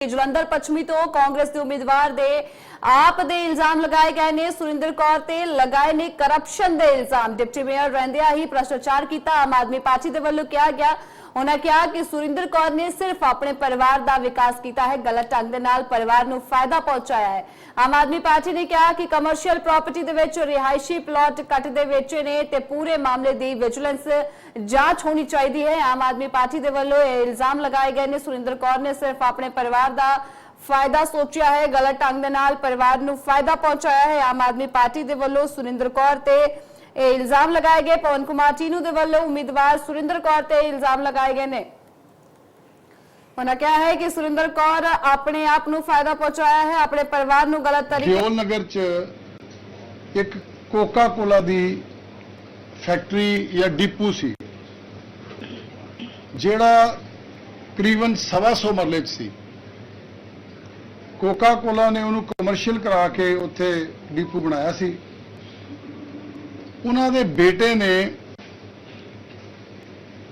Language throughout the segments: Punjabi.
ਜਲੰਧਰ ਪੱਛਮੀ ਤੋਂ ਕਾਂਗਰਸ ਦੇ ਉਮੀਦਵਾਰ ਦੇ ਆਪ ਦੇ ਇਲਜ਼ਾਮ ਲਗਾਏ ਗਏ ਨੇ। ਸੁਰਿੰਦਰ ਕੌਰ ਤੇ ਲਗਾਏ ਨੇ ਕਰਪਸ਼ਨ ਦੇ ਇਲਜ਼ਾਮ। ਡਿਪਟੀ ਮੇਅਰ ਰਹਿੰਦਿਆਂ ਹੀ ਭ੍ਰਸ਼ਟਾਚਾਰ ਕੀਤਾ। ਆਮ ਆਦਮੀ ਪਾਰਟੀ ਦੇ ਵੱਲੋਂ ਕਿਹਾ ਗਿਆ ਉਹਨਾਂ ਕਿਹਾ ਕਿ ਸੁਰਿੰਦਰ ਕੌਰ ਨੇ ਸਿਰਫ ਆਪਣੇ ਪਰਿਵਾਰ ਦਾ ਵਿਕਾਸ ਕੀਤਾ ਹੈ, ਗਲਤ ਢੰਗ ਦੇ ਨਾਲ ਪਰਿਵਾਰ ਨੂੰ ਫਾਇਦਾ ਪਹੁੰਚਾਇਆ ਹੈ। ਆਮ ਆਦਮੀ ਪਾਰਟੀ ਨੇ ਕਿਹਾ ਕਿ ਕਮਰਸ਼ੀਅਲ ਪ੍ਰਾਪਰਟੀ ਦੇ ਵਿੱਚ ਰਿਹਾਇਸ਼ੀ ਪਲਾਟ ਕੱਟ ਦੇ ਵੇਚੇ ਨੇ ਤੇ ਪੂਰੇ ਮਾਮਲੇ ਦੀ ਵਿਜੀਲੈਂਸ ਜਾਂਚ ਹੋਣੀ ਚਾਹੀਦੀ ਹੈ। ਆਮ ਆਦਮੀ ਪਾਰਟੀ ਦੇ ਵੱਲੋਂ ਇਹ ਇਲਜ਼ਾਮ ਲਗਾਏ ਗਏ ਨੇ। ਸੁਰਿੰਦਰ ਕੌਰ ਨੇ ਸਿਰਫ ਆਪਣੇ ਪਰਿਵਾਰ ਦਾ ਫਾਇਦਾ ਸੋਚਿਆ ਹੈ, ਗਲਤ ਢੰਗ ਦੇ ਨਾਲ ਪਰਿਵਾਰ ਨੂੰ ਫਾਇਦਾ ਪਹੁੰਚਾਇਆ ਹੈ। ਆਮ ਆਦਮੀ ਪਾਰਟੀ ਦੇ ਵੱਲੋਂ ਸੁਰਿੰਦਰ ਕੌਰ ਤੇ ਇਹ ਇਲਜ਼ਾਮ ਲਗਾਏ ਗਏ। ਪਵਨ ਕੁਮਾਰ ਚੀਨੂ ਦੇ ਵੱਲੋਂ ਉਮੀਦਵਾਰ ਸੁਰਿੰਦਰ ਕੌਰ ਤੇ ਇਲਜ਼ਾਮ ਲਗਾਏ ਗਏ ਨੇ। ਉਹਨਾਂ ਕਿਹਾ ਹੈ ਕਿ ਸੁਰਿੰਦਰ ਕੌਰ ਆਪਣੇ ਆਪ ਨੂੰ ਫਾਇਦਾ ਪਹੁੰਚਾਇਆ ਹੈ, ਆਪਣੇ ਪਰਿਵਾਰ ਨੂੰ ਗਲਤ ਤਰੀਕੇ ਦਿਓਲ ਨਗਰ ਚ ਇੱਕ ਕੋਕਾ ਕੋਲਾ ਦੀ ਫੈਕਟਰੀ ਜਾਂ ਡਿਪੂ ਸੀ, ਜਿਹੜਾ ਕਰੀਬਨ 125 ਮਰਲੇ ਚ ਸੀ। ਕੋਕਾ ਕੋਲਾ ਨੇ ਉਹਨੂੰ ਕਮਰਸ਼ੀਅਲ ਕਰਾ ਕੇ ਉੱਥੇ ਡਿਪੂ ਬਣਾਇਆ ਸੀ। ਉਹਨਾਂ ਦੇ ਬੇਟੇ ਨੇ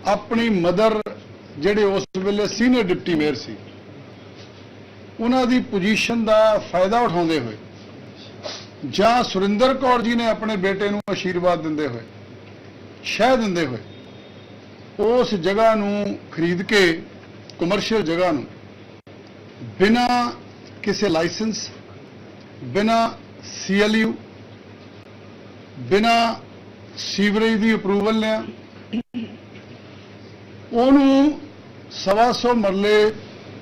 ਆਪਣੀ ਮਦਰ ਜਿਹੜੇ ਉਸ ਵੇਲੇ ਸੀਨੀਅਰ ਡਿਪਟੀ ਮੇਅਰ ਸੀ, ਉਹਨਾਂ ਦੀ ਪੋਜੀਸ਼ਨ ਦਾ ਫਾਇਦਾ ਉਠਾਉਂਦੇ ਹੋਏ ਜਾਂ ਸੁਰਿੰਦਰ ਕੌਰ ਜੀ ਨੇ ਆਪਣੇ ਬੇਟੇ ਨੂੰ ਅਸ਼ੀਰਵਾਦ ਦਿੰਦੇ ਹੋਏ, ਸ਼ਹਿ ਦਿੰਦੇ ਹੋਏ, ਉਸ ਜਗ੍ਹਾ ਨੂੰ ਖਰੀਦ ਕੇ ਕਮਰਸ਼ੀਅਲ ਜਗ੍ਹਾ ਨੂੰ ਬਿਨਾ ਕਿਸੇ ਲਾਇਸੈਂਸ, ਬਿਨਾ ਸੀਐਲਯੂ ਬਿਨਾ ਸੀਵਰੇਜ ਦੀ ਅਪਰੂਵਲ ਲਿਆ। ਉਹਨੂੰ ਸਵਾ ਸੌ ਮਰਲੇ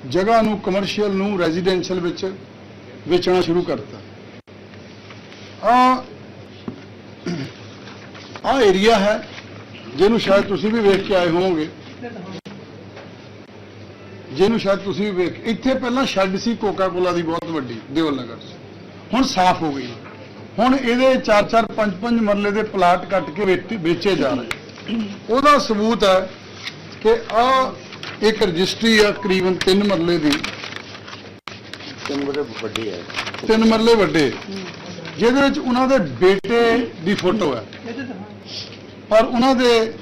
ਜਗ੍ਹਾ ਨੂੰ ਕਮਰਸ਼ੀਅਲ ਨੂੰ ਰੈਜ਼ੀਡੈਂਸ਼ੀਅਲ ਵਿੱਚ ਵੇਚਣਾ ਸ਼ੁਰੂ ਕਰਤਾ। ਆ ਆ ਏਰੀਆ ਹੈ, ਜਿਹਨੂੰ ਸ਼ਾਇਦ ਤੁਸੀਂ ਵੀ ਵੇਖ ਕੇ ਆਏ ਹੋਵੋਗੇ। ਜਿਹਨੂੰ ਸ਼ਾਇਦ ਤੁਸੀਂ ਵੀ ਵੇਖ ਇੱਥੇ ਪਹਿਲਾਂ ਸ਼ੈੱਡ ਸੀ ਕੋਕਾ ਕੋਲਾ ਦੀ, ਬਹੁਤ ਵੱਡੀ ਦਿਓਲ ਨਗਰ ਹੁਣ ਸਾਫ਼ ਹੋ ਗਈ। ਹੁਣ ਇਹਦੇ 4-4 5-5 ਮਰਲੇ ਦੇ ਪਲਾਟ ਕੱਟ ਕੇ ਵੇਚ- ਜਾ ਰਹੇ। ਉਹਦਾ ਸਬੂਤ ਹੈ ਕਿ ਆ ਇੱਕ ਰਜਿਸਟਰੀ ਆ ਕਰੀਬਨ 3 ਮਰਲੇ ਦੀ। ਤਿੰਨ ਬੜੇ ਵੱਡੀ ਹੈ ਤਿੰਨ ਮਰਲੇ ਵੱਡੇ। ਜਿਹਦੇ ਵਿੱਚ ਉਹਨਾਂ ਦੇ ਬੇਟੇ ਦੀ ਫੋਟੋ ਹੈ। ਪਰ ਉਹਨਾਂ ਦੇ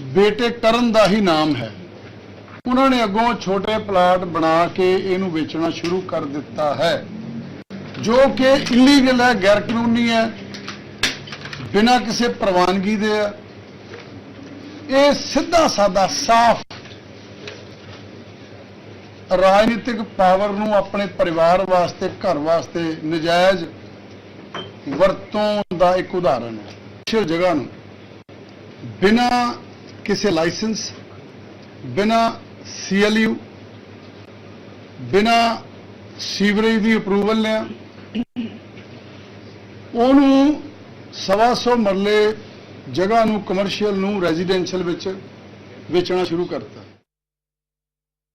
ਬੇਟੇ ਕਰਨ ਦਾ ਹੀ ਨਾਮ ਹੈ। ਉਹਨਾਂ ਨੇ ਅੱਗੋਂ ਛੋਟੇ ਪਲਾਟ ਬਣਾ ਕੇ ਇਹਨੂੰ ਵੇਚਣਾ ਸ਼ੁਰੂ ਕਰ ਦਿੱਤਾ ਹੈ। ਜੋ ਕਿ ਇਲੀਗਲ ਹੈ ਗੈਰ ਕਾਨੂੰਨੀ ਹੈ, ਬਿਨਾਂ ਕਿਸੇ ਪ੍ਰਵਾਨਗੀ ਦੇ ਹੈ। ਇਹ ਸਿੱਧਾ ਸਾਦਾ ਸਾਫ਼ ਰਾਜਨੀਤਿਕ ਪਾਵਰ ਨੂੰ ਆਪਣੇ ਪਰਿਵਾਰ ਵਾਸਤੇ, ਘਰ ਵਾਸਤੇ ਨਜਾਇਜ਼ ਵਰਤੋਂ ਦਾ ਇੱਕ ਉਦਾਹਰਣ ਹੈ। ਇਸ ਜਗ੍ਹਾ ਨੂੰ ਬਿਨਾਂ ਕਿਸੇ ਲਾਇਸੈਂਸ, ਬਿਨਾ ਸੀਐਲਯੂ ਬਿਨਾਂ ਸੀਵਰੇਜ ਦੀ ਅਪਰੂਵਲ ਲਿਆ ਉਹਨੂੰ ਸਵਾ ਸੌ ਮਰਲੇ ਜਗ੍ਹਾ ਨੂੰ ਕਮਰਸ਼ੀਅਲ ਨੂੰ ਰੈਜ਼ੀਡੈਂਸ਼ੀਅਲ ਵਿੱਚ ਵੇਚਣਾ ਸ਼ੁਰੂ ਕਰਤਾ।